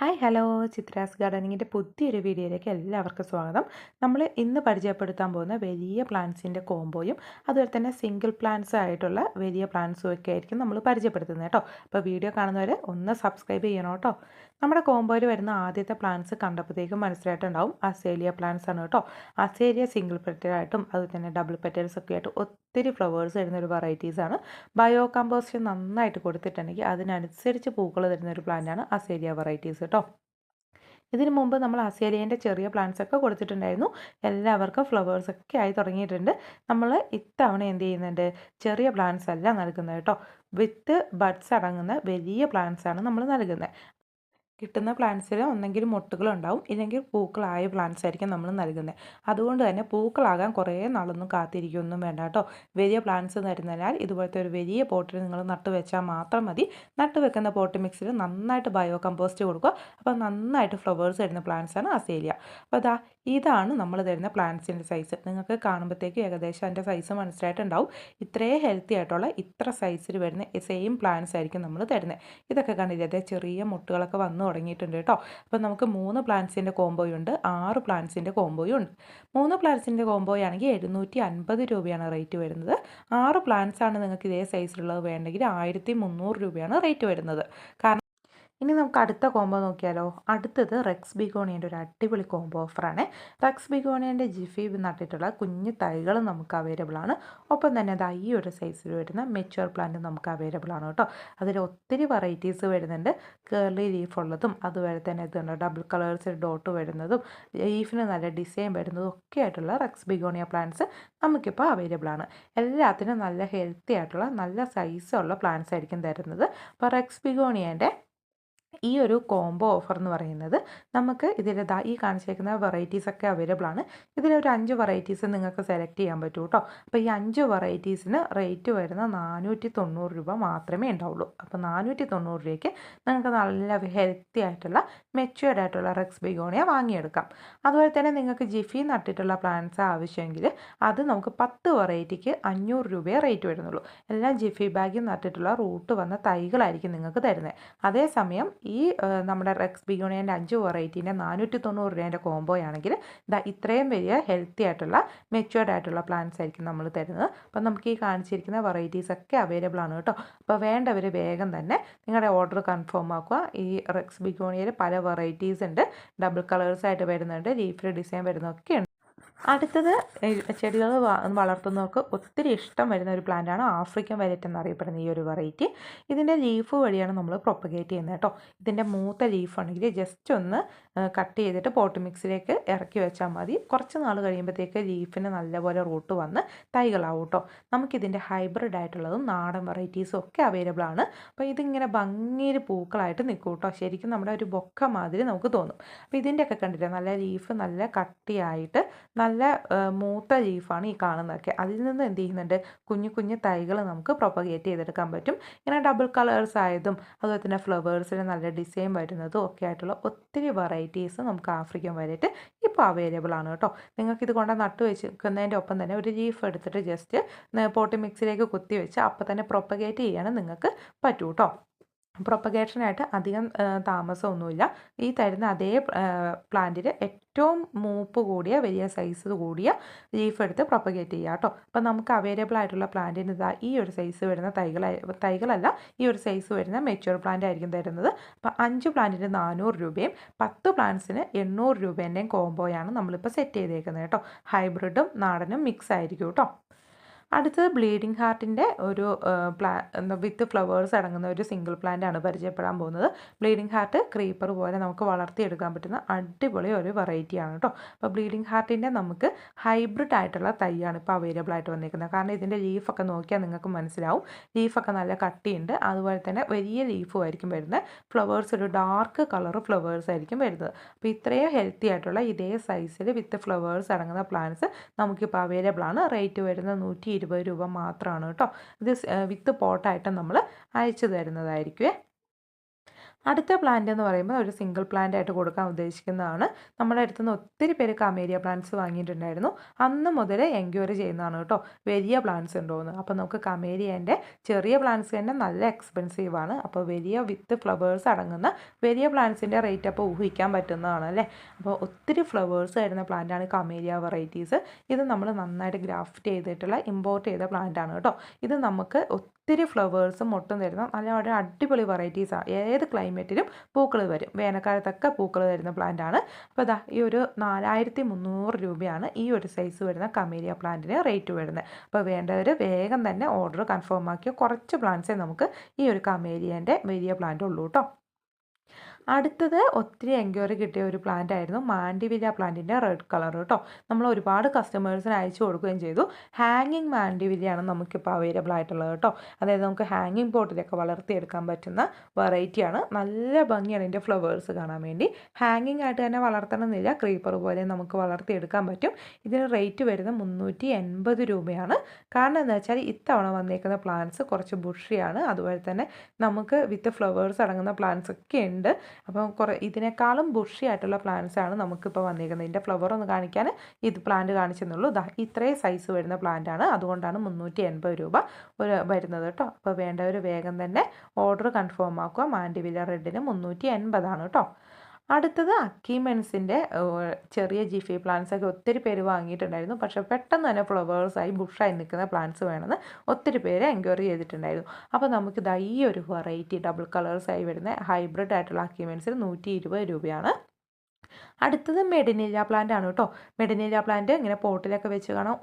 Hi hello. Chitra's ഗാർഡനിങ്ങിന്റെ പുതിയൊരു വീഡിയോയിലേക്ക് എല്ലാവർക്കും സ്വാഗതം. നമ്മൾ ഇന്ന് പരിചയപ്പെടുത്താൻ പോകുന്ന വലിയ പ്ലാന്റ്സിന്റെ കോംബോയും അതുപോലെ തന്നെ സിംഗിൾ പ്ലാന്റ്സ് ആയിട്ടുള്ള വലിയ പ്ലാന്റ്സും ഒക്കെ ആയിരിക്കും നമ്മൾ പരിചയപ്പെടുത്തുന്നത് കേട്ടോ. അപ്പോൾ വീഡിയോ കാണുന്നവർ ഒന്ന് സബ്സ്ക്രൈബ് ചെയ്യണം കേട്ടോ. നമ്മുടെ കോംബോയിൽ വരുന്ന ആദ്യത്തെ പ്ലാന്റ്സ് കണ്ടപ്പോഴത്തേക്കും മനസ്സിലായിട്ടുണ്ടാവും. അസേലിയ പ്ലാന്റ്സ് ആണ് കേട്ടോ. അസേലിയ സിംഗിൾ പെറ്റലായിട്ടും അതുപോലെ തന്നെ ഡബിൾ പെറ്റൽസ് ഒക്കെ ആയിട്ട് ഒത്തിരി ഫ്ലവേഴ്സ് വരുന്ന ഒരു വെറൈറ്റീസ് ആണ്. ബയോ കമ്പോസ്റ്റ് നന്നായിട്ട് കൊടുത്തിട്ടുണ്ടെങ്കിൽ അതിനനുസരിച്ച് പൂക്കൾ തരുന്ന ഒരു പ്ലാന്റാണ് അസേലിയ വെറൈറ്റീസ് കേട്ടോ. ഇതിനു മുമ്പ് നമ്മൾ അസേലിയന്റെ ചെറിയ പ്ലാന്റ്സ് ഒക്കെ കൊടുത്തിട്ടുണ്ടായിരുന്നു. എല്ലാവർക്കും ഫ്ലവേഴ്സ് ഒക്കെ ആയി തുടങ്ങിയിട്ടുണ്ട്. നമ്മൾ ഇത്തവണ എന്ത് ചെയ്യുന്നുണ്ട്? ചെറിയ പ്ലാന്റ്സ് അല്ല നൽകുന്നത് കേട്ടോ. വിത്ത് ബഡ്സ് അടങ്ങുന്ന വലിയ പ്ലാന്റ്സ് ആണ് നമ്മൾ നൽകുന്നത്. കിട്ടുന്ന പ്ലാന്റ്സിൽ ഒന്നെങ്കിൽ മൊട്ടുകളുണ്ടാവും ഇല്ലെങ്കിൽ പൂക്കളായ പ്ലാന്റ്സ് ആയിരിക്കും നമ്മൾ നൽകുന്നത് അതുകൊണ്ട് തന്നെ പൂക്കളാകാൻ കുറേ നാളൊന്നും കാത്തിരിക്കുകയൊന്നും വേണ്ട കേട്ടോ. വലിയ പ്ലാന്റ്സ് തരുന്നതിനാൽ ഇതുപോലത്തെ ഒരു വലിയ പോട്ടിൽ നിങ്ങൾ നട്ടു വെച്ചാൽ മാത്രം മതി. നട്ടു വെക്കുന്ന പോട്ട് മിക്സിൽ നന്നായിട്ട് ബയോ കമ്പോസ്റ്റ് കൊടുക്കുക. അപ്പോൾ നന്നായിട്ട് ഫ്ലവേഴ്സ് തരുന്ന പ്ലാന്റ്സാണ് അസേലിയ അപ്പോൾ അതാ ഇതാണ് നമ്മൾ തരുന്ന പ്ലാന്റ്സിന്റെ സൈസ് നിങ്ങൾക്ക് കാണുമ്പോഴത്തേക്ക് ഏകദേശം അതിന്റെ സൈസ് മനസ്സിലായിട്ടുണ്ടാവും. ഇത്രേ ഹെൽത്തി ആയിട്ടുള്ള ഇത്ര സൈസിൽ വരുന്ന സെയിം പ്ലാന്റ്സ് ആയിരിക്കും നമ്മൾ തരുന്നത് ഇതൊക്കെ കണ്ടില്ലേ? ചെറിയ മുട്ടുകളൊക്കെ വന്നു തുടങ്ങിയിട്ടുണ്ട് കേട്ടോ. അപ്പോൾ നമുക്ക് മൂന്ന് പ്ലാന്റ്സിന്റെ കോംബോയും ഉണ്ട് ആറ് പ്ലാന്റ്സിന്റെ കോംബോയും ഉണ്ട് മൂന്ന് പ്ലാന്റ്സിന്റെ കോംബോയാണെങ്കിൽ എഴുന്നൂറ്റി അൻപത് രൂപയാണ് റേറ്റ് വരുന്നത്. ആറ് പ്ലാന്റ്സ് ആണ് നിങ്ങൾക്ക് ഇതേ സൈസിലുള്ളത് വേണ്ടെങ്കിൽ ആയിരത്തി മുന്നൂറ് രൂപയാണ് റേറ്റ് വരുന്നത്. കാരണം ഇനി നമുക്ക് അടുത്ത കോംബോ നോക്കിയാലോ. അടുത്തത് റെക്സ് ബിഗോണിയന്റെ ഒരു അടിപൊളി കോംബോ ഓഫറാണ് റെക്സ് ബിഗോണിയന്റെ ജിഫി നട്ടിട്ടുള്ള കുഞ്ഞു തൈകൾ നമുക്ക് അവൈലബിൾ ആണ്. ഒപ്പം തന്നെ അത് ഈ ഒരു സൈസിൽ വരുന്ന മെച്ചുവർ പ്ലാന്റ് നമുക്ക് അവൈലബിൾ ആണ് കേട്ടോ. അതിൽ ഒത്തിരി വെറൈറ്റീസ് വരുന്നുണ്ട്. കേർലി ലീഫ് ഉള്ളതും അതുപോലെ തന്നെ ഇതുണ്ട് ഡബിൾ കളേഴ്സ് ഡോട്ട് വരുന്നതും ലീഫിന് നല്ല ഡിസൈൻ വരുന്നതും ഒക്കെ ആയിട്ടുള്ള റെക്സ് ബിഗോണിയ പ്ലാന്റ്സ് നമുക്കിപ്പോൾ അവൈലബിൾ ആണ്. എല്ലാത്തിനും നല്ല ഹെൽത്തി ആയിട്ടുള്ള നല്ല സൈസുള്ള പ്ലാന്റ്സ് ആയിരിക്കും തരുന്നത്. അപ്പോൾ റെക്സ് ബിഗോണിയന്റെ ഈ ഒരു കോംബോ ഓഫർ എന്ന് പറയുന്നത് നമുക്ക് ഇതിൽ ദാ ഈ കാണിച്ചേക്കുന്ന വെറൈറ്റീസ് ഒക്കെ അവൈലബിൾ ആണ്. ഇതിലൊരു അഞ്ച് വെറൈറ്റീസ് നിങ്ങൾക്ക് സെലക്ട് ചെയ്യാൻ പറ്റൂ കേട്ടോ അപ്പോൾ ഈ അഞ്ച് വെറൈറ്റീസിന് റേറ്റ് വരുന്ന നാനൂറ്റി തൊണ്ണൂറ് രൂപ മാത്രമേ ഉണ്ടാവുള്ളൂ. അപ്പോൾ നാനൂറ്റി തൊണ്ണൂറ് രൂപയ്ക്ക് നിങ്ങൾക്ക് നല്ല ഹെൽത്തി ആയിട്ടുള്ള മെച്യൂർഡ് ആയിട്ടുള്ള റെക്സ് ബിഗോണിയ വാങ്ങിയെടുക്കാം. അതുപോലെ തന്നെ നിങ്ങൾക്ക് ജിഫി നട്ടിട്ടുള്ള പ്ലാന്റ്സ് ആവശ്യമെങ്കിൽ അത് നമുക്ക് പത്ത് വെറൈറ്റിക്ക് അഞ്ഞൂറ് രൂപയെ റേറ്റ് വരുന്നുള്ളൂ. എല്ലാം ജിഫി ബാഗിൽ നട്ടിട്ടുള്ള റൂട്ട് വന്ന തൈകളായിരിക്കും നിങ്ങൾക്ക് തരുന്നത്. അതേസമയം ഈ നമ്മുടെ റെക്സ് ബിഗോണിയന്റെ അഞ്ച് വെറൈറ്റീന്റെ നാനൂറ്റി തൊണ്ണൂറ് രൂപേന്റെ കോംബോ ആണെങ്കിൽ ഇതാ ഇത്രയും വലിയ ഹെൽത്തി ആയിട്ടുള്ള മെച്ചുവേർഡ് ആയിട്ടുള്ള പ്ലാന്റ്സ് ആയിരിക്കും നമ്മൾ തരുന്നത്. അപ്പം നമുക്ക് ഈ കാണിച്ചിരിക്കുന്ന വെറൈറ്റീസ് ഒക്കെ അവൈലബിൾ ആണ് കേട്ടോ. അപ്പോൾ വേണ്ടവർ വേഗം തന്നെ നിങ്ങളുടെ ഓർഡർ കൺഫേം ആക്കുക. ഈ റെക്സ് ബിഗോണിയയിൽ പല വെറൈറ്റീസ് ഉണ്ട്. ഡബിൾ കളേഴ്സ് ആയിട്ട് വരുന്നുണ്ട്. ലീഫിൽ ഡിസൈൻ വരുന്നതൊക്കെ ഉണ്ട് അടുത്തത് ചെടികൾ വളർത്തുന്നവർക്ക് ഒത്തിരി ഇഷ്ടം വരുന്ന ഒരു പ്ലാന്റാണ് ആഫ്രിക്കൻ വയലറ്റ് എന്നറിയപ്പെടുന്ന ഈ ഒരു വെറൈറ്റി ഇതിന്റെ ലീഫ് വഴിയാണ് നമ്മൾ പ്രൊപ്പഗേറ്റ് ചെയ്യുന്നത് കേട്ടോ. ഇതിന്റെ മൂത്ത ലീഫാണെങ്കിൽ ജസ്റ്റ് ഒന്ന് കട്ട് ചെയ്തിട്ട് പോട്ട് മിക്സിലേക്ക് ഇറക്കി വെച്ചാൽ മതി. കുറച്ച് നാൾ കഴിയുമ്പോഴത്തേക്ക് ലീഫിന് നല്ലപോലെ റൂട്ട് വന്ന് തൈകളാവും കേട്ടോ. നമുക്കിതിന്റെ ഹൈബ്രിഡ് ആയിട്ടുള്ളതും നാടൻ വെറൈറ്റീസും ഒക്കെ അവൈലബിൾ ആണ്. അപ്പോൾ ഇതിങ്ങനെ ഭംഗിയിൽ പൂക്കളായിട്ട് നിൽക്കും കേട്ടോ. ശരിക്കും നമ്മുടെ ഒരു ബൊക്ക മാതിരി നമുക്ക് തോന്നും. അപ്പോൾ ഇതിന്റെയൊക്കെ കണ്ടിട്ട് നല്ല ലീഫ് നല്ല കട്ടിയായിട്ട് നല്ല മൂത്ത ലീഫാണ് ഈ കാണുന്നതൊക്കെ. അതിൽ നിന്ന് എന്ത് ചെയ്യുന്നുണ്ട്? കുഞ്ഞു കുഞ്ഞു തൈകൾ നമുക്ക് പ്രൊപ്പഗേറ്റ് ചെയ്തെടുക്കാൻ പറ്റും. ഇങ്ങനെ ഡബിൾ കളേഴ്സ് ആയതും അതുപോലെ തന്നെ ഫ്ലവേഴ്സിന് നല്ല ഡിസൈൻ വരുന്നതും ഒക്കെ ആയിട്ടുള്ള ഒത്തിരി വെറൈറ്റീസ് നമുക്ക് ആഫ്രിക്കൻ വരയിട്ട് ഇപ്പോൾ അവൈലബിൾ ആണ് കേട്ടോ. നിങ്ങൾക്ക് ഇത് കൊണ്ട് നട്ട് വെച്ചിരിക്കുന്നതിന്റെ ഒപ്പം തന്നെ ഒരു ലീഫ് എടുത്തിട്ട് ജസ്റ്റ് പോട്ടി മിക്സിലേക്ക് കുത്തി വെച്ച് അപ്പം തന്നെ പ്രൊപ്പഗേറ്റ് ചെയ്യാനും നിങ്ങൾക്ക് പറ്റൂ കേട്ടോ. പ്രൊപ്പഗേഷനായിട്ട് അധികം താമസമൊന്നുമില്ല. ഈ തരുന്ന അതേ പ്ലാന്റിൽ ഏറ്റവും മൂപ്പ് കൂടിയ വലിയ സൈസ് കൂടിയ ലീഫ് എടുത്ത് പ്രൊപ്പഗേറ്റ് ചെയ്യുക കേട്ടോ. അപ്പം നമുക്ക് അവൈലബിൾ ആയിട്ടുള്ള പ്ലാന്റിന് ഇതാ ഈ ഒരു സൈസ് വരുന്ന തൈകൾ തൈകളല്ല ഈ ഒരു സൈസ് വരുന്ന മെച്യൂർ പ്ലാന്റ് ആയിരിക്കും തരുന്നത്. അപ്പം അഞ്ച് പ്ലാന്റിന് നാനൂറ് രൂപയും പത്ത് പ്ലാന്റ്സിന് എണ്ണൂറ് രൂപേന്റെയും കോംബോയാണ് നമ്മളിപ്പോൾ സെറ്റ് ചെയ്തേക്കുന്നത് കേട്ടോ. ഹൈബ്രിഡും നാടനും മിക്സ് ആയിരിക്കും കേട്ടോ. അടുത്തത് ബ്ലീഡിംഗ് ഹാർട്ടിന്റെ ഒരു പ്ലാ വിത്ത് ഫ്ലവേഴ്സ് അടങ്ങുന്ന ഒരു സിംഗിൾ പ്ലാന്റ് ആണ് പരിചയപ്പെടാൻ പോകുന്നത്. ബ്ലീഡിംഗ് ഹാർട്ട് ക്രീപ്പർ പോലെ നമുക്ക് വളർത്തിയെടുക്കാൻ പറ്റുന്ന അടിപൊളി ഒരു വെറൈറ്റിയാണ് കേട്ടോ അപ്പോൾ ബ്ലീഡിംഗ് ഹാർട്ടിന്റെ നമുക്ക് ഹൈബ്രിഡ് ആയിട്ടുള്ള തൈയാണ് ഇപ്പോൾ അവൈലബിൾ ആയിട്ട് വന്നിരിക്കുന്നത്. കാരണം ഇതിന്റെ ലീഫൊക്കെ നോക്കിയാൽ നിങ്ങൾക്ക് മനസ്സിലാവും. ലീഫൊക്കെ നല്ല കട്ടിയുണ്ട്. അതുപോലെ തന്നെ വലിയ ലീഫും ആയിരിക്കും വരുന്നത്. ഫ്ലവേഴ്സ് ഒരു ഡാർക്ക് കളർ ഫ്ലവേഴ്സ് ആയിരിക്കും വരുന്നത്. അപ്പോൾ ഇത്രയും ഹെൽത്തി ആയിട്ടുള്ള ഇതേ സൈസിൽ വിത്ത് ഫ്ലവേഴ്സ് അടങ്ങുന്ന പ്ലാന്റ്സ് നമുക്കിപ്പോൾ അവൈലബിൾ ആണ്. റേറ്റ് വരുന്നത് നൂറ്റി ഇരുപത് രൂപ മാത്രമാണ് കേട്ടോ. ഇത് വിത്ത് പോട്ടായിട്ട് നമ്മൾ അയച്ചു തരുന്നതായിരിക്കുമേ അടുത്ത പ്ലാന്റ് എന്ന് പറയുമ്പോൾ ഒരു സിംഗിൾ പ്ലാന്റ് ആയിട്ട് കൊടുക്കാൻ ഉദ്ദേശിക്കുന്നതാണ്. നമ്മുടെ അടുത്ത് നിന്ന് ഒത്തിരി പേര് കമേരിയ പ്ലാന്റ്സ് വാങ്ങിയിട്ടുണ്ടായിരുന്നു. അന്ന് മുതൽ എൻക്വയറി ചെയ്യുന്നതാണ് കേട്ടോ. വലിയ പ്ലാന്റ്സ് ഉണ്ടോയെന്ന് അപ്പോൾ നമുക്ക് കമേരിയേന്റെ ചെറിയ പ്ലാന്റ്സ് തന്നെ നല്ല എക്സ്പെൻസീവ് ആണ്. അപ്പോൾ വലിയ വിത്ത് ഫ്ലവേഴ്സ് അടങ്ങുന്ന വലിയ പ്ലാന്റ്സിന്റെ റേറ്റ് അപ്പോൾ ഊഹിക്കാൻ പറ്റുന്നതാണ് അല്ലേ? അപ്പോൾ ഒത്തിരി ഫ്ലവേഴ്സ് വരുന്ന പ്ലാന്റാണ് കമേരിയ വെറൈറ്റീസ് ഇത് നമ്മൾ നന്നായിട്ട് ഗ്രാഫ്റ്റ് ചെയ്തിട്ടുള്ള ഇമ്പോർട്ട് ചെയ്ത പ്ലാന്റാണ് കേട്ടോ. ഇത് നമുക്ക് ഒത്തിരി ഫ്ലവേഴ്സും മൊട്ടും തരുന്ന നല്ല വളരെ അടിപൊളി വെറൈറ്റീസാണ് ഏത് ക്ലൈമറ്റിലും പൂക്കൾ വരും. വേനൽക്കാലത്തൊക്കെ പൂക്കൾ തരുന്ന പ്ലാന്റ് ആണ്. അപ്പോൾ ഇതാ ഈ ഒരു നാലായിരത്തി മുന്നൂറ് രൂപയാണ് ഈ ഒരു സൈസ് വരുന്ന കമേരിയ പ്ലാന്റിന് റേറ്റ് വരുന്നത്. അപ്പോൾ വേണ്ടവർ വേഗം തന്നെ ഓർഡർ കൺഫേം ആക്കിയ. കുറച്ച് പ്ലാന്റ്സേ നമുക്ക് ഈ ഒരു കമേരിയന്റെ വലിയ പ്ലാന്റ് ഉള്ളൂ കേട്ടോ അടുത്തത് ഒത്തിരി എൻക്വയറി കിട്ടിയ ഒരു പ്ലാന്റ് ആയിരുന്നു മാൻഡിവില്ല പ്ലാന്റിന്റെ റെഡ് കളർ കേട്ടോ നമ്മൾ ഒരുപാട് കസ്റ്റമേഴ്സിന് അയച്ചു കൊടുക്കുകയും ചെയ്തു. ഹാങ്ങിങ് മാൻഡിവില്ലയാണ് നമുക്കിപ്പോൾ അവൈലബിൾ ആയിട്ടുള്ളത് കേട്ടോ അതായത് നമുക്ക് ഹാങ്ങിങ് പോട്ടിലൊക്കെ വളർത്തിയെടുക്കാൻ പറ്റുന്ന വെറൈറ്റിയാണ് നല്ല ഭംഗിയാണ് ഇതിന്റെ ഫ്ലവേഴ്സ് കാണാൻ വേണ്ടി. ഹാങ്ങിങ് ആയിട്ട് തന്നെ വളർത്തണമെന്നില്ല. ക്രീപ്പർ പോലെ നമുക്ക് വളർത്തിയെടുക്കാൻ പറ്റും. ഇതിന് റേറ്റ് വരുന്നത് മുന്നൂറ്റി എൺപത് രൂപയാണ്. കാരണം എന്താ വെച്ചാൽ ഇത്തവണ വന്നേക്കുന്ന പ്ലാന്റ്സ് കുറച്ച് ബുഷിയാണ് അതുപോലെ തന്നെ നമുക്ക് വിത്ത് ഫ്ലവേഴ്സ് അടങ്ങുന്ന പ്ലാന്റ്സ് ഒക്കെ ഉണ്ട്. അപ്പോൾ കുറേ ഇതിനേക്കാളും ബുഷി ആയിട്ടുള്ള പ്ലാന്റ്സ് ആണ് നമുക്കിപ്പോൾ വന്നിരിക്കുന്നത്. ഇതിന്റെ ഫ്ലവർ ഒന്ന് കാണിക്കാൻ ഇത് പ്ലാന്റ് കാണിച്ചെന്നുള്ളൂ. ഇതാ ഇത്രയും സൈസ് വരുന്ന പ്ലാന്റ് ആണ്. അതുകൊണ്ടാണ് മുന്നൂറ്റി എൺപത് രൂപ ഒരു വരുന്നത് കേട്ടോ. അപ്പോൾ വേണ്ടവർ വേഗം തന്നെ ഓർഡർ കൺഫേം ആക്കുക. മാൻഡിവില റെഡിന് മുന്നൂറ്റി എൺപതാണ് കേട്ടോ. അടുത്തത് അക്കീമെൻസിന്റെ ചെറിയ ജിഫി പ്ലാന്റ്സ് ഒക്കെ ഒത്തിരി പേര് വാങ്ങിയിട്ടുണ്ടായിരുന്നു. പക്ഷേ പെട്ടെന്ന് തന്നെ ഫ്ലവേഴ്സായി ബുഷായി നിൽക്കുന്ന പ്ലാന്റ്സ് വേണമെന്ന് ഒത്തിരി പേര് എൻക്വയറി ചെയ്തിട്ടുണ്ടായിരുന്നു. അപ്പോൾ നമുക്ക് ഇതാ ഈ ഒരു വെറൈറ്റി ഡബിൾ കളേഴ്സായി വരുന്ന ഹൈബ്രിഡ് ആയിട്ടുള്ള അക്കീമെൻസിന് നൂറ്റി ഇരുപത് രൂപയാണ്. അടുത്തത് മെഡിനില്ല പ്ലാന്റ് ആണ് കേട്ടോ. മെഡിനില്ല പ്ലാന്റ് ഇങ്ങനെ പോട്ടിലൊക്കെ വെച്ച് കാണാം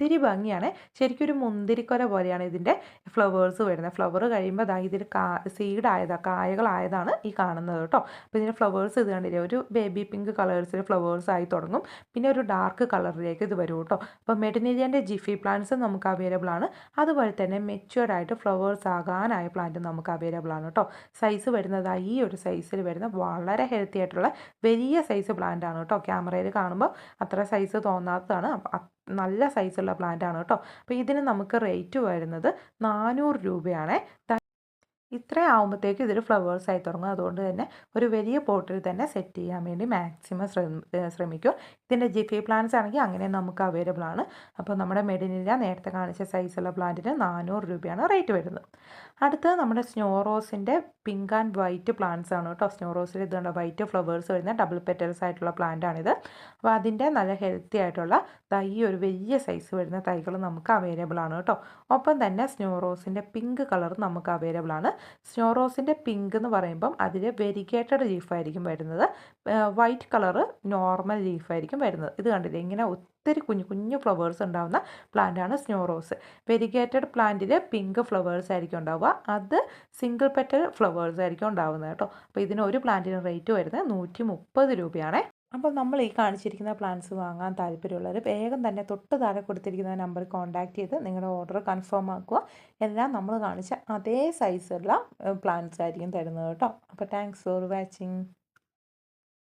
ഒത്തിരി ഭംഗിയാണ്. ശരിക്കും ഒരു മുന്തിരിക്കൊല പോലെയാണ് ഇതിന്റെ ഫ്ലവേഴ്സ് വരുന്നത്. ഫ്ലവർ കഴിയുമ്പോൾ അതായത് ഇതിൽ കാ സീഡായതാണ് കായകളായതാണ് ഈ കാണുന്നത് കേട്ടോ അപ്പോൾ ഇതിന്റെ ഫ്ലവേഴ്സ് ഇത് കണ്ടില്ലേ? ഒരു ബേബി പിങ്ക് കളേഴ്സിൽ ഫ്ലവേഴ്സ് ആയി തുടങ്ങും. പിന്നെ ഒരു ഡാർക്ക് കളറിലേക്ക് ഇത് വരും കേട്ടോ അപ്പോൾ മെഡിനേരിയന്റെ ജിഫി പ്ലാന്റ്സ് നമുക്ക് അവൈലബിൾ ആണ്. അതുപോലെ തന്നെ മെച്ചുവേർഡ് ആയിട്ട് ഫ്ലവേഴ്സ് ആകാനായ പ്ലാന്റ് നമുക്ക് അവൈലബിൾ ആണ് കേട്ടോ സൈസ് വരുന്നത് ഈ ഒരു സൈസിൽ വരുന്ന വളരെ ഹെൽത്തി ആയിട്ടുള്ള വലിയ സൈസ് പ്ലാന്റ് ആണ് കേട്ടോ ക്യാമറയിൽ കാണുമ്പോൾ അത്ര സൈസ് തോന്നാത്തതാണ്. നല്ല സൈസുള്ള പ്ലാന്റ് ആണ് കേട്ടോ. അപ്പോൾ ഇതിന് നമുക്ക് റേറ്റ് വരുന്നത് നാനൂറ് രൂപയാണ്. ഇത്രയും ആകുമ്പോഴത്തേക്ക് ഇതൊരു ഫ്ലവേഴ്സ് ആയി തുടങ്ങും. അതുകൊണ്ട് തന്നെ ഒരു വലിയ പോട്ടിൽ തന്നെ സെറ്റ് ചെയ്യാൻ വേണ്ടി മാക്സിമം ശ്രമിക്കും. ഇതിന്റെ ജിഫി പ്ലാന്റ്സ് ആണെങ്കിൽ അങ്ങനെ നമുക്ക് അവൈലബിൾ ആണ്. അപ്പോൾ നമ്മുടെ മെഡിനില നേരത്തെ കാണിച്ച സൈസുള്ള പ്ലാന്റിന് നാനൂറ് രൂപയാണ് റേറ്റ് വരുന്നത്. അടുത്തത് നമ്മുടെ സ്നോ റോസിന്റെ പിങ്ക് ആൻഡ് വൈറ്റ് പ്ലാന്റ്സ് ആണ് കേട്ടോ. സ്നോറോസിൽ റോസിൽ വൈറ്റ് ഫ്ലവേഴ്സ് വരുന്ന ഡബിൾ പെറ്റൽസ് ആയിട്ടുള്ള പ്ലാന്റ് ആണിത്. അപ്പോൾ അതിന്റെ നല്ല ഹെൽത്തി ആയിട്ടുള്ള തൈ ഒരു വലിയ സൈസ് വരുന്ന തൈകൾ നമുക്ക് അവൈലബിൾ ആണ് കേട്ടോ. ഒപ്പം തന്നെ സ്നോ റോസിന്റെ പിങ്ക് കളർ നമുക്ക് അവൈലബിൾ ആണ്. സ്നോ റോസിന്റെ പിങ്ക് എന്ന് പറയുമ്പം അതിൽ വെരിഗേറ്റഡ് ലീഫായിരിക്കും വരുന്നത്. വൈറ്റ് കളറ് നോർമൽ ലീഫായിരിക്കും വരുന്നത്. ഇത് കണ്ടില്ലേ? ഇങ്ങനെ ഒത്തിരി കുഞ്ഞു കുഞ്ഞു ഫ്ലവേഴ്സ് ഉണ്ടാവുന്ന പ്ലാന്റാണ് സ്നോ റോസ് വെരിഗേറ്റഡ് പ്ലാന്റിൽ പിങ്ക് ഫ്ലവേഴ്സ് ആയിരിക്കും ഉണ്ടാവുക. അത് സിംഗിൾ പെറ്റൽ ഫ്ലവേഴ്സ് ആയിരിക്കും ഉണ്ടാവുന്നത് കേട്ടോ. അപ്പോൾ ഇതിന് ഒരു പ്ലാന്റിന് റേറ്റ് വരുന്നത് നൂറ്റി മുപ്പത് രൂപയാണ്. അപ്പോൾ നമ്മൾ ഈ കാണിച്ചിരിക്കുന്ന പ്ലാൻസ് വാങ്ങാൻ താല്പര്യമുള്ളവർ വേഗം തന്നെ തൊട്ട് താഴെ കൊടുത്തിരിക്കുന്ന നമ്പർ കോൺടാക്റ്റ് ചെയ്ത് നിങ്ങളുടെ ഓർഡർ കൺഫേം ആക്കുക. എല്ലാം നമ്മൾ കാണിച്ച അതേ സൈസുള്ള പ്ലാൻസ് ആയിരിക്കും തരുന്നത് കേട്ടോ. അപ്പോൾ താങ്ക്സ് ഫോർ വാച്ചിങ്